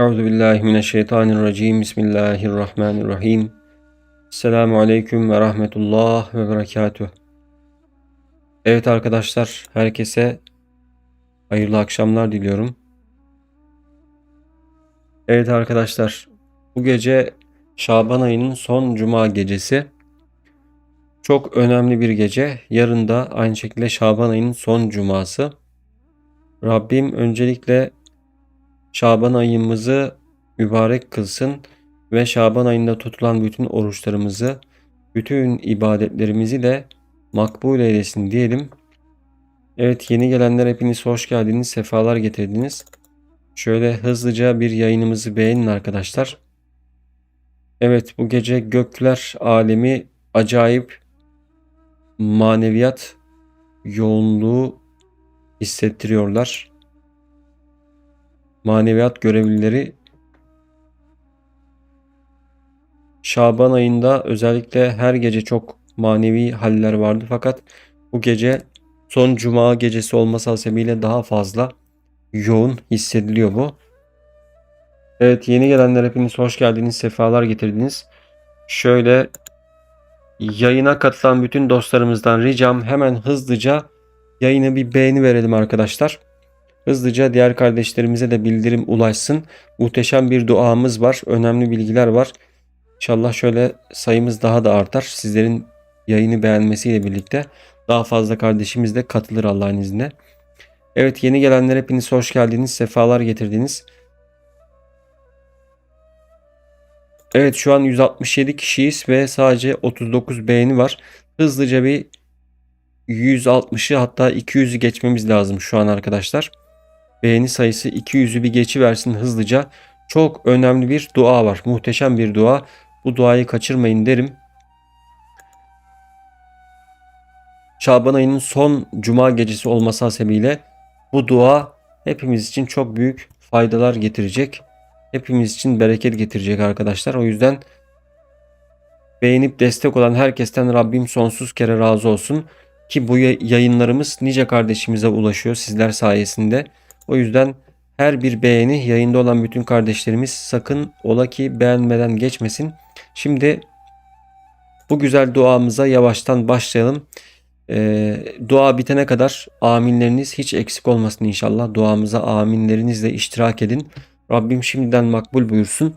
Euzu billahi mineşşeytanirracim. Bismillahirrahmanirrahim. Selamun aleyküm ve rahmetullah ve berekatuh. Evet arkadaşlar, herkese hayırlı akşamlar diliyorum. Evet arkadaşlar, bu gece Şaban ayının son cuma gecesi. Çok önemli bir gece. Yarın da aynı şekilde Şaban ayının son cuması. Rabbim öncelikle Şaban ayımızı mübarek kılsın ve Şaban ayında tutulan bütün oruçlarımızı, bütün ibadetlerimizi de makbul eylesin diyelim. Evet yeni gelenler hepiniz hoş geldiniz, sefalar getirdiniz. Şöyle hızlıca bir yayınımızı beğenin arkadaşlar. Evet bu gece gökler alemi acayip maneviyat yoğunluğu hissettiriyorlar. Maneviyat görevlileri Şaban ayında özellikle her gece çok manevi haller vardı fakat bu gece son cuma gecesi olması hasebiyle daha fazla yoğun hissediliyor bu. Evet yeni gelenler hepiniz hoş geldiniz, sefalar getirdiniz. Şöyle yayına katılan bütün dostlarımızdan ricam hemen hızlıca yayına bir beğeni verelim arkadaşlar. Hızlıca diğer kardeşlerimize de bildirim ulaşsın. Muhteşem bir duamız var. Önemli bilgiler var. İnşallah şöyle sayımız daha da artar. Sizlerin yayını beğenmesiyle birlikte daha fazla kardeşimiz de katılır Allah'ın izniyle. Evet yeni gelenler hepiniz hoş geldiniz. Sefalar getirdiniz. Evet şu an 167 kişiyiz ve sadece 39 beğeni var. Hızlıca bir 160'ı hatta 200'ü geçmemiz lazım şu an arkadaşlar. Beğeni sayısı 200'ü bir geçiversin hızlıca. Çok önemli bir dua var. Muhteşem bir dua. Bu duayı kaçırmayın derim. Şaban ayının son cuma gecesi olması hasebiyle bu dua hepimiz için çok büyük faydalar getirecek. Hepimiz için bereket getirecek arkadaşlar. O yüzden beğenip destek olan herkesten Rabbim sonsuz kere razı olsun. Ki bu yayınlarımız nice kardeşimize ulaşıyor sizler sayesinde. O yüzden her bir beğeni yayında olan bütün kardeşlerimiz sakın ola ki beğenmeden geçmesin. Şimdi bu güzel duamıza yavaştan başlayalım. Ee, dua bitene kadar aminleriniz hiç eksik olmasın inşallah. Duamıza aminlerinizle iştirak edin. Rabbim şimdiden makbul buyursun.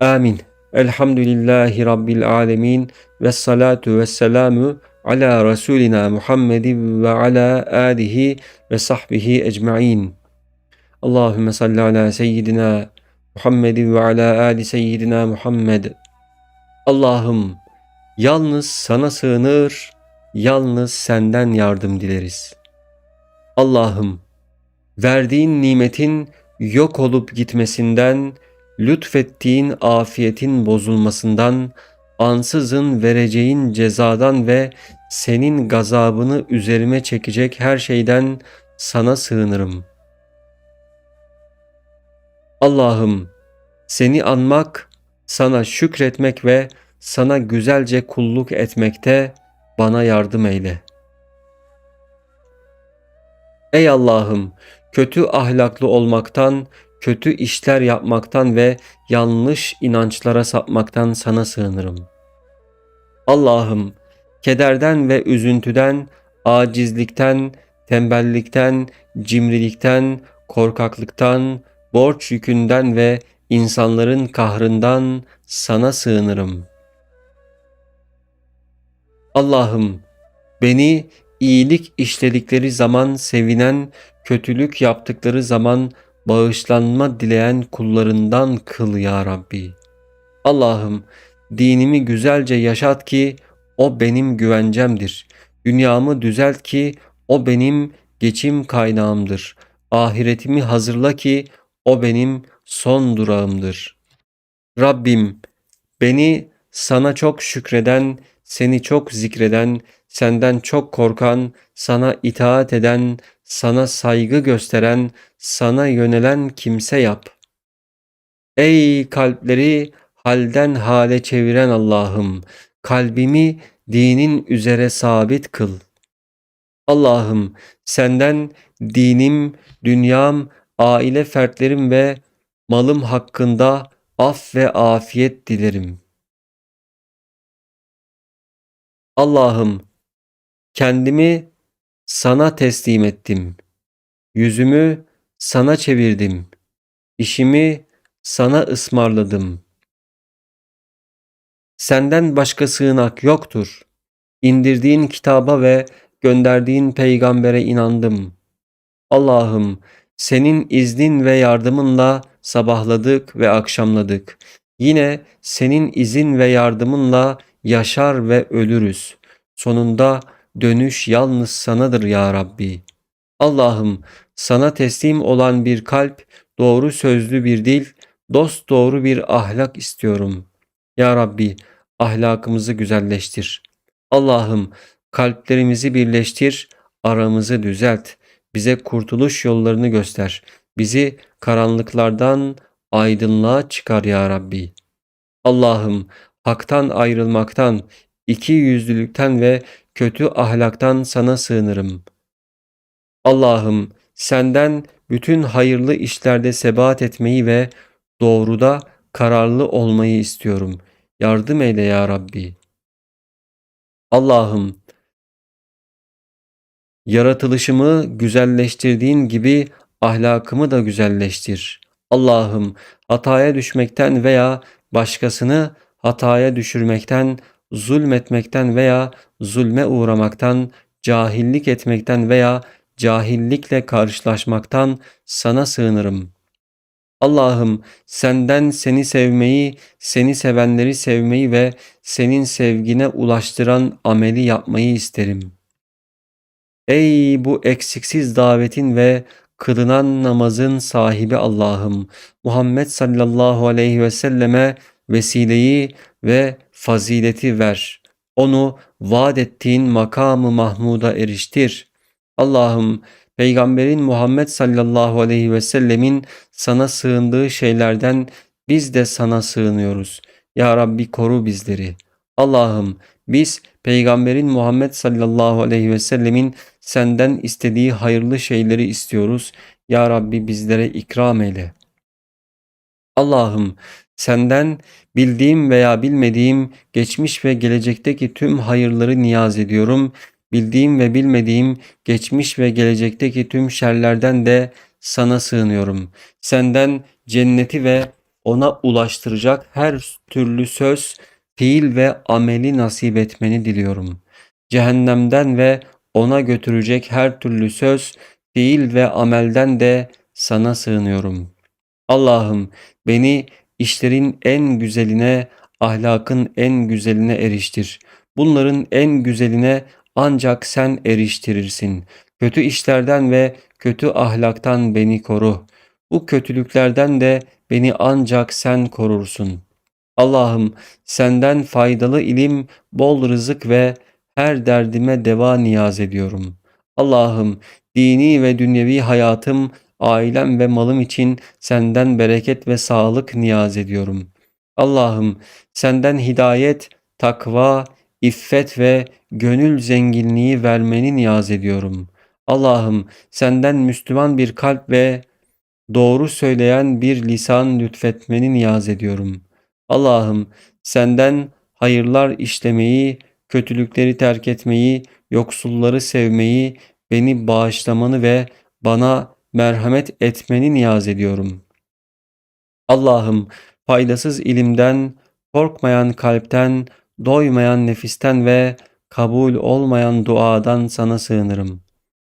Amin. Elhamdülillahi Rabbil alemin ve salatu ve selamu ala Resulina Muhammedin ve ala alihi ve sahbihi ecma'in. Allahümme salli ala seyyidina Muhammedin ve ala ali seyyidina Muhammed. Allah'ım yalnız sana sığınır, yalnız senden yardım dileriz. Allah'ım verdiğin nimetin yok olup gitmesinden, lütfettiğin afiyetin bozulmasından, ansızın vereceğin cezadan ve senin gazabını üzerime çekecek her şeyden sana sığınırım. Allah'ım seni anmak, sana şükretmek ve sana güzelce kulluk etmekte bana yardım eyle. Ey Allah'ım kötü ahlaklı olmaktan, kötü işler yapmaktan ve yanlış inançlara sapmaktan sana sığınırım. Allah'ım kederden ve üzüntüden, acizlikten, tembellikten, cimrilikten, korkaklıktan, borç yükünden ve insanların kahrından sana sığınırım. Allah'ım beni iyilik işledikleri zaman sevinen, kötülük yaptıkları zaman bağışlanma dileyen kullarından kıl ya Rabbi. Allah'ım dinimi güzelce yaşat ki o benim güvencemdir. Dünyamı düzelt ki o benim geçim kaynağımdır. Ahiretimi hazırla ki o benim son durağımdır. Rabbim beni sana çok şükreden, seni çok zikreden, senden çok korkan, sana itaat eden, sana saygı gösteren, sana yönelen kimse yap. Ey kalpleri halden hale çeviren Allah'ım, kalbimi dinin üzere sabit kıl. Allah'ım senden dinim, dünyam, aile fertlerim ve malım hakkında af ve afiyet dilerim. Allah'ım kendimi sana teslim ettim. Yüzümü sana çevirdim. İşimi sana ısmarladım. Senden başka sığınak yoktur. İndirdiğin kitaba ve gönderdiğin peygambere inandım. Allah'ım senin iznin ve yardımınla sabahladık ve akşamladık. Yine senin izin ve yardımınla yaşar ve ölürüz. Sonunda dönüş yalnız sanadır ya Rabbi. Allah'ım sana teslim olan bir kalp, doğru sözlü bir dil, dost doğru bir ahlak istiyorum. Ya Rabbi ahlakımızı güzelleştir. Allah'ım kalplerimizi birleştir, aramızı düzelt. Bize kurtuluş yollarını göster. Bizi karanlıklardan aydınlığa çıkar ya Rabbi. Allah'ım haktan ayrılmaktan, iki yüzlülükten ve kötü ahlaktan sana sığınırım. Allah'ım senden bütün hayırlı işlerde sebat etmeyi ve doğruda kararlı olmayı istiyorum. Yardım eyle ya Rabbi. Allah'ım yaratılışımı güzelleştirdiğin gibi ahlakımı da güzelleştir. Allah'ım hataya düşmekten veya başkasını hataya düşürmekten, zulmetmekten veya zulme uğramaktan, cahillik etmekten veya cahillikle karşılaşmaktan sana sığınırım. Allah'ım senden seni sevmeyi, seni sevenleri sevmeyi ve senin sevgine ulaştıran ameli yapmayı isterim. Ey bu eksiksiz davetin ve kılınan namazın sahibi Allah'ım Muhammed sallallahu aleyhi ve selleme vesileyi ve fazileti ver. Onu vaat ettiğin makamı Mahmud'a eriştir. Allah'ım Peygamberin Muhammed sallallahu aleyhi ve sellemin sana sığındığı şeylerden biz de sana sığınıyoruz. Ya Rabbi koru bizleri. Allah'ım biz Peygamberin Muhammed sallallahu aleyhi ve sellemin senden istediği hayırlı şeyleri istiyoruz. Ya Rabbi bizlere ikram eyle. Allah'ım senden bildiğim veya bilmediğim geçmiş ve gelecekteki tüm hayırları niyaz ediyorum. Bildiğim ve bilmediğim geçmiş ve gelecekteki tüm şerlerden de sana sığınıyorum. Senden cenneti ve ona ulaştıracak her türlü söz, fiil ve ameli nasip etmeni diliyorum. Cehennemden ve ona götürecek her türlü söz, fiil ve amelden de sana sığınıyorum. Allah'ım beni işlerin en güzeline, ahlakın en güzeline eriştir. Bunların en güzeline ancak sen eriştirirsin. Kötü işlerden ve kötü ahlaktan beni koru. Bu kötülüklerden de beni ancak sen korursun. Allah'ım senden faydalı ilim, bol rızık ve her derdime deva niyaz ediyorum. Allah'ım dini ve dünyevi hayatım, ailem ve malım için senden bereket ve sağlık niyaz ediyorum. Allah'ım senden hidayet, takva, iffet ve gönül zenginliği vermeni niyaz ediyorum. Allah'ım senden Müslüman bir kalp ve doğru söyleyen bir lisan lütfetmeni niyaz ediyorum. Allah'ım senden hayırlar işlemeyi, kötülükleri terk etmeyi, yoksulları sevmeyi, beni bağışlamanı ve bana merhamet etmeni niyaz ediyorum. Allah'ım faydasız ilimden, korkmayan kalpten, doymayan nefisten ve kabul olmayan duadan sana sığınırım.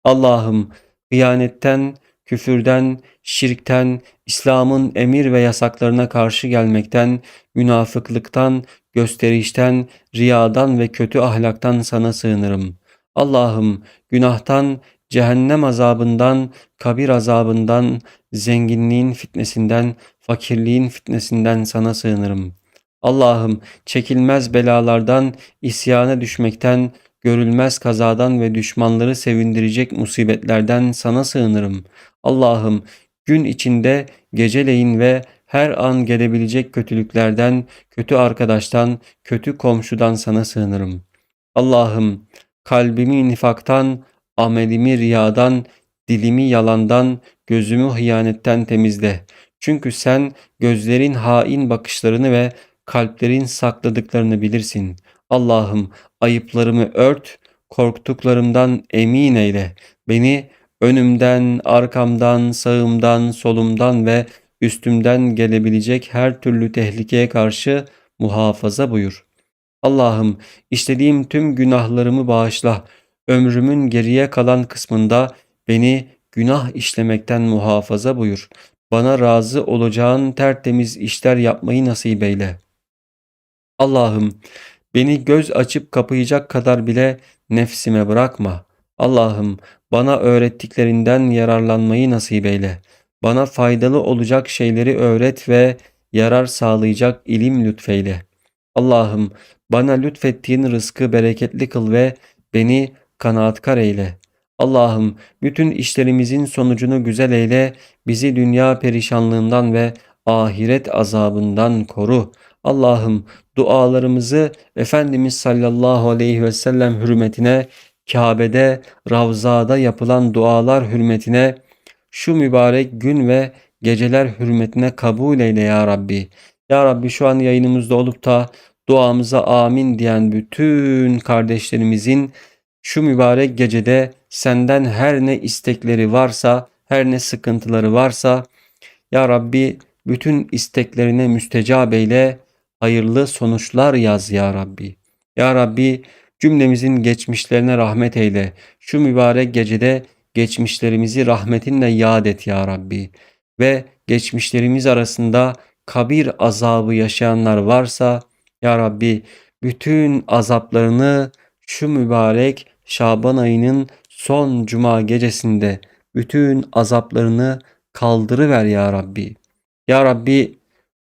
Allah'ım hıyanetten, küfürden, şirkten, İslam'ın emir ve yasaklarına karşı gelmekten, münafıklıktan, gösterişten, riyadan ve kötü ahlaktan sana sığınırım. Allah'ım günahtan, cehennem azabından, kabir azabından, zenginliğin fitnesinden, fakirliğin fitnesinden sana sığınırım. Allah'ım çekilmez belalardan, isyana düşmekten, görülmez kazadan ve düşmanları sevindirecek musibetlerden sana sığınırım. Allah'ım gün içinde geceleyin ve her an gelebilecek kötülüklerden, kötü arkadaştan, kötü komşudan sana sığınırım. Allah'ım kalbimi nifaktan, amelimi riyadan, dilimi yalandan, gözümü hıyanetten temizle. Çünkü sen gözlerin hain bakışlarını ve kalplerin sakladıklarını bilirsin. Allah'ım ayıplarımı ört, korktuklarımdan emin eyle. Beni önümden, arkamdan, sağımdan, solumdan ve üstümden gelebilecek her türlü tehlikeye karşı muhafaza buyur. Allah'ım işlediğim tüm günahlarımı bağışla. Ömrümün geriye kalan kısmında beni günah işlemekten muhafaza buyur. Bana razı olacağın tertemiz işler yapmayı nasip eyle. Allah'ım beni göz açıp kapayacak kadar bile nefsime bırakma. Allah'ım bana öğrettiklerinden yararlanmayı nasip eyle. Bana faydalı olacak şeyleri öğret ve yarar sağlayacak ilim lütfeyle. Allah'ım bana lütfettiğin rızkı bereketli kıl ve beni kanaatkar eyle. Allah'ım bütün işlerimizin sonucunu güzel eyle, bizi dünya perişanlığından ve ahiret azabından koru. Allah'ım dualarımızı Efendimiz sallallahu aleyhi ve sellem hürmetine, Kabe'de, Ravza'da yapılan dualar hürmetine, şu mübarek gün ve geceler hürmetine kabul eyle ya Rabbi. Ya Rabbi şu an yayınımızda olup da duamıza amin diyen bütün kardeşlerimizin şu mübarek gecede senden her ne istekleri varsa, her ne sıkıntıları varsa ya Rabbi bütün isteklerine müstecab eyle, hayırlı sonuçlar yaz ya Rabbi. Ya Rabbi cümlemizin geçmişlerine rahmet eyle. Şu mübarek gecede geçmişlerimizi rahmetinle yad et ya Rabbi. Ve geçmişlerimiz arasında kabir azabı yaşayanlar varsa ya Rabbi bütün azaplarını şu mübarek Şaban ayının son cuma gecesinde bütün azaplarını kaldırıver ya Rabbi. Ya Rabbi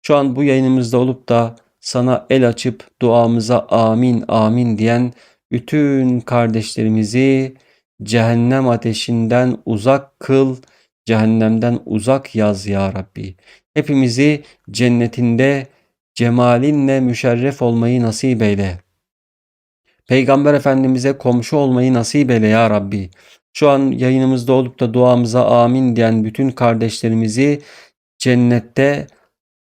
şu an bu yayınımızda olup da sana el açıp duamıza amin amin diyen bütün kardeşlerimizi cehennem ateşinden uzak kıl, cehennemden uzak yaz ya Rabbi. Hepimizi cennetinde cemalinle müşerref olmayı nasip eyle. Peygamber Efendimiz'e komşu olmayı nasip eyle ya Rabbi. Şu an yayınımızda olup da duamıza amin diyen bütün kardeşlerimizi cennette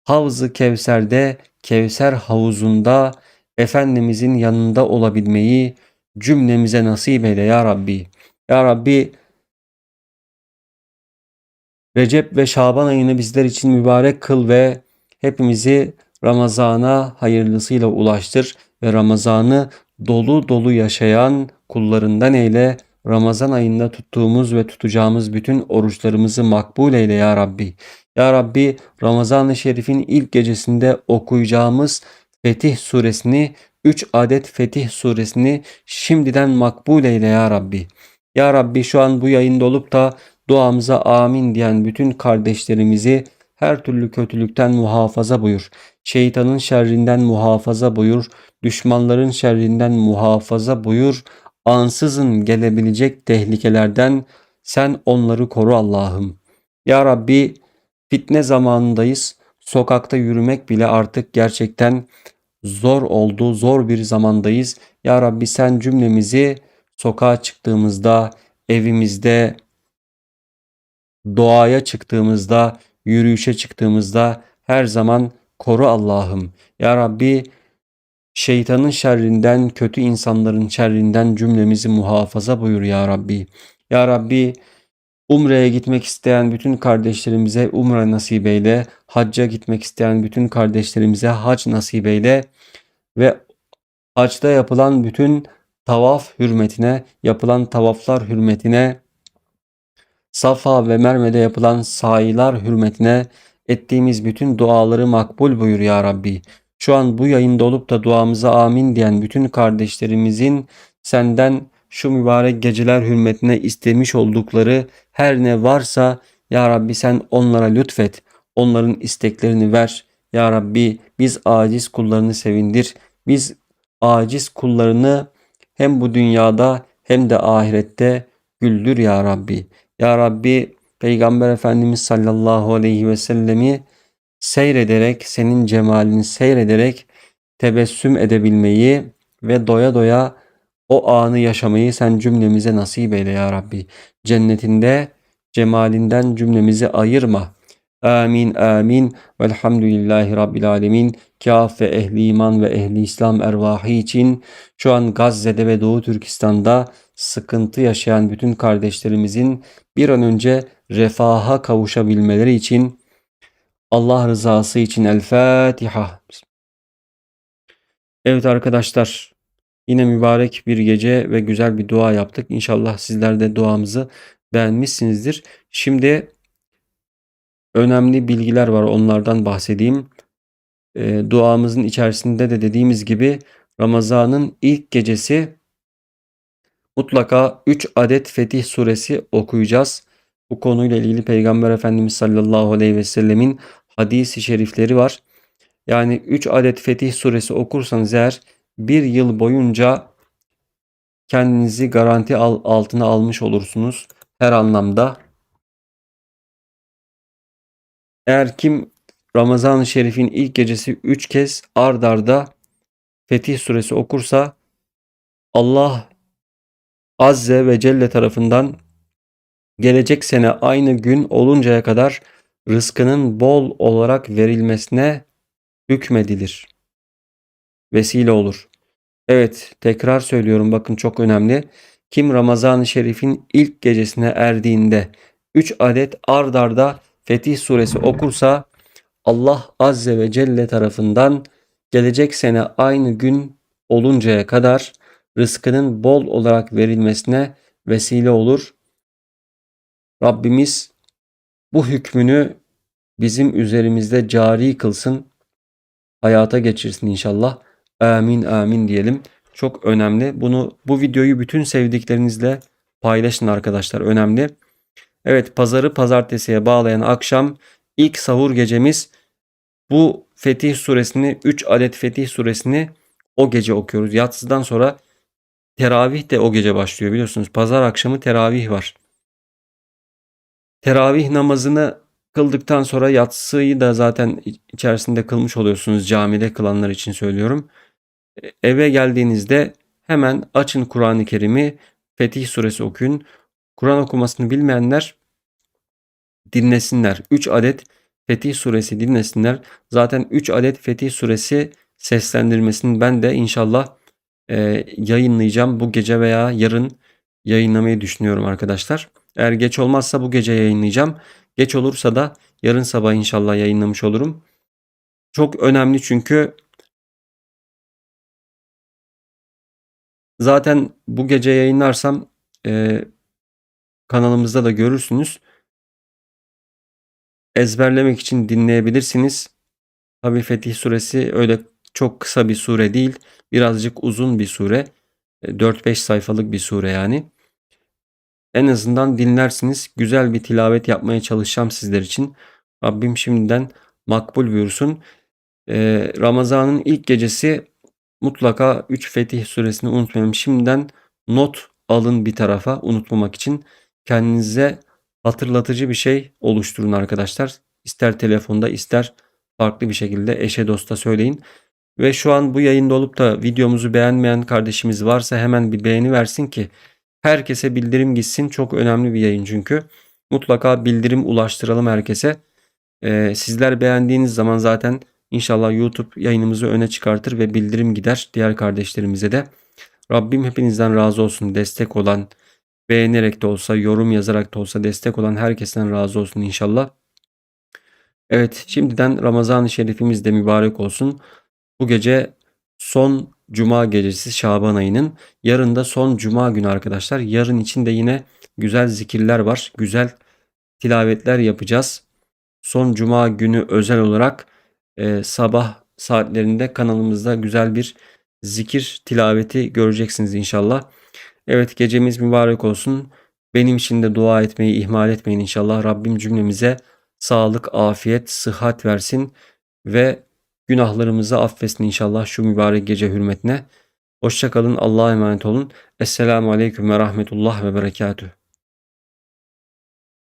Havz-ı Kevser'de Kevser havuzunda Efendimizin yanında olabilmeyi cümlemize nasip eyle ya Rabbi. Ya Rabbi Recep ve Şaban ayını bizler için mübarek kıl ve hepimizi Ramazana hayırlısıyla ulaştır ve Ramazanı dolu dolu yaşayan kullarından eyle. Ramazan ayında tuttuğumuz ve tutacağımız bütün oruçlarımızı makbul eyle ya Rabbi. Ya Rabbi Ramazan-ı Şerif'in ilk gecesinde okuyacağımız Fetih suresini 3 adet Fetih suresini şimdiden makbul eyle ya Rabbi. Ya Rabbi şu an bu yayında olup da duamıza amin diyen bütün kardeşlerimizi her türlü kötülükten muhafaza buyur. Şeytanın şerrinden muhafaza buyur. Düşmanların şerrinden muhafaza buyur. Ansızın gelebilecek tehlikelerden sen onları koru Allah'ım. Ya Rabbi fitne zamanındayız. Sokakta yürümek bile artık gerçekten zor oldu. Zor bir zamandayız. Ya Rabbi sen cümlemizi sokağa çıktığımızda, evimizde, doğaya çıktığımızda, yürüyüşe çıktığımızda her zaman koru Allah'ım. Ya Rabbi şeytanın şerrinden, kötü insanların şerrinden cümlemizi muhafaza buyur ya Rabbi. Ya Rabbi Umre'ye gitmek isteyen bütün kardeşlerimize umre nasip eyle. Hacca gitmek isteyen bütün kardeşlerimize hac nasip eyle. Ve hacda yapılan bütün tavaf hürmetine, yapılan tavaflar hürmetine, Safa ve Merve'de yapılan sayiler hürmetine ettiğimiz bütün duaları makbul buyur ya Rabbi. Şu an bu yayında olup da duamıza amin diyen bütün kardeşlerimizin senden şu mübarek geceler hürmetine istemiş oldukları her ne varsa ya Rabbi sen onlara lütfet. Onların isteklerini ver. Ya Rabbi biz aciz kullarını sevindir. Biz aciz kullarını hem bu dünyada hem de ahirette güldür ya Rabbi. Ya Rabbi Peygamber Efendimiz sallallahu aleyhi ve sellemi seyrederek, senin cemalini seyrederek tebessüm edebilmeyi ve doya doya o anı yaşamayı sen cümlemize nasip eyle ya Rabbi. Cennetinde cemalinden cümlemizi ayırma. Amin amin. Velhamdülillahi Rabbil alemin. Kâf ve ehli iman ve ehli İslam ervahı için şu an Gazze'de ve Doğu Türkistan'da sıkıntı yaşayan bütün kardeşlerimizin bir an önce refaha kavuşabilmeleri için Allah rızası için El Fatiha. Evet arkadaşlar yine mübarek bir gece ve güzel bir dua yaptık. İnşallah sizler de duamızı beğenmişsinizdir. Şimdi önemli bilgiler var onlardan bahsedeyim. E, duamızın içerisinde de dediğimiz gibi Ramazan'ın ilk gecesi mutlaka 3 adet Fetih suresi okuyacağız. Bu konuyla ilgili Peygamber Efendimiz sallallahu aleyhi ve sellemin hadisi şerifleri var. Yani 3 adet Fetih suresi okursanız eğer bir yıl boyunca kendinizi garanti altına almış olursunuz her anlamda. Eğer kim Ramazan-ı Şerif'in ilk gecesi 3 kez ard arda Fetih suresi okursa Allah Azze ve Celle tarafından gelecek sene aynı gün oluncaya kadar rızkının bol olarak verilmesine hükmedilir. Vesile olur. Evet tekrar söylüyorum bakın çok önemli. Kim Ramazan-ı Şerif'in ilk gecesine erdiğinde 3 adet ard arda Fetih suresi okursa Allah Azze ve Celle tarafından gelecek sene aynı gün oluncaya kadar rızkının bol olarak verilmesine vesile olur. Rabbimiz bu hükmünü bizim üzerimizde cari kılsın, hayata geçirsin inşallah. Amin amin diyelim. Çok önemli. Bunu bu videoyu bütün sevdiklerinizle paylaşın arkadaşlar. Önemli. Evet pazarı pazartesiye bağlayan akşam ilk sahur gecemiz bu Fetih suresini 3 adet Fetih suresini o gece okuyoruz. Yatsıdan sonra teravih de o gece başlıyor biliyorsunuz. Pazar akşamı teravih var. Teravih namazını kıldıktan sonra yatsıyı da zaten içerisinde kılmış oluyorsunuz camide kılanlar için söylüyorum. E, eve geldiğinizde hemen açın Kur'an-ı Kerim'i Fetih suresi okuyun. Kur'an okumasını bilmeyenler dinlesinler. 3 adet Fetih suresi dinlesinler. Zaten 3 adet Fetih suresi seslendirmesini ben de inşallah e, yayınlayacağım. Bu gece veya yarın yayınlamayı düşünüyorum arkadaşlar. Eğer geç olmazsa bu gece yayınlayacağım. Geç olursa da yarın sabah inşallah yayınlamış olurum. Çok önemli çünkü zaten bu gece yayınlarsam e, kanalımızda da görürsünüz. Ezberlemek için dinleyebilirsiniz. Tabi Fetih suresi öyle çok kısa bir sure değil. Birazcık uzun bir sure. 4-5 e, sayfalık bir sure yani. En azından dinlersiniz. Güzel bir tilavet yapmaya çalışacağım sizler için. Rabbim şimdiden makbul buyursun. Ee, Ramazan'ın ilk gecesi mutlaka 3 Fetih suresini unutmayalım. Şimdiden not alın bir tarafa unutmamak için. Kendinize hatırlatıcı bir şey oluşturun arkadaşlar. İster telefonda ister farklı bir şekilde eşe dosta söyleyin. Ve şu an bu yayında olup da videomuzu beğenmeyen kardeşimiz varsa hemen bir beğeni versin ki herkese bildirim gitsin. Çok önemli bir yayın çünkü. Mutlaka bildirim ulaştıralım herkese. Ee, sizler beğendiğiniz zaman zaten inşallah YouTube yayınımızı öne çıkartır ve bildirim gider diğer kardeşlerimize de. Rabbim hepinizden razı olsun. Destek olan, beğenerek de olsa, yorum yazarak da olsa destek olan herkesten razı olsun inşallah. Evet şimdiden Ramazan-ı Şerifimiz de mübarek olsun. Bu gece son cuma gecesi Şaban ayının. Yarın da son cuma günü arkadaşlar. Yarın için de yine güzel zikirler var. Güzel tilavetler yapacağız. Son cuma günü özel olarak e, sabah saatlerinde kanalımızda güzel bir zikir tilaveti göreceksiniz inşallah. Evet gecemiz mübarek olsun. Benim için de dua etmeyi ihmal etmeyin inşallah. Rabbim cümlemize sağlık, afiyet, sıhhat versin ve günahlarımızı affetsin inşallah şu mübarek gece hürmetine. Hoşçakalın, Allah'a emanet olun. Esselamu Aleyküm ve Rahmetullah ve Berekatüh.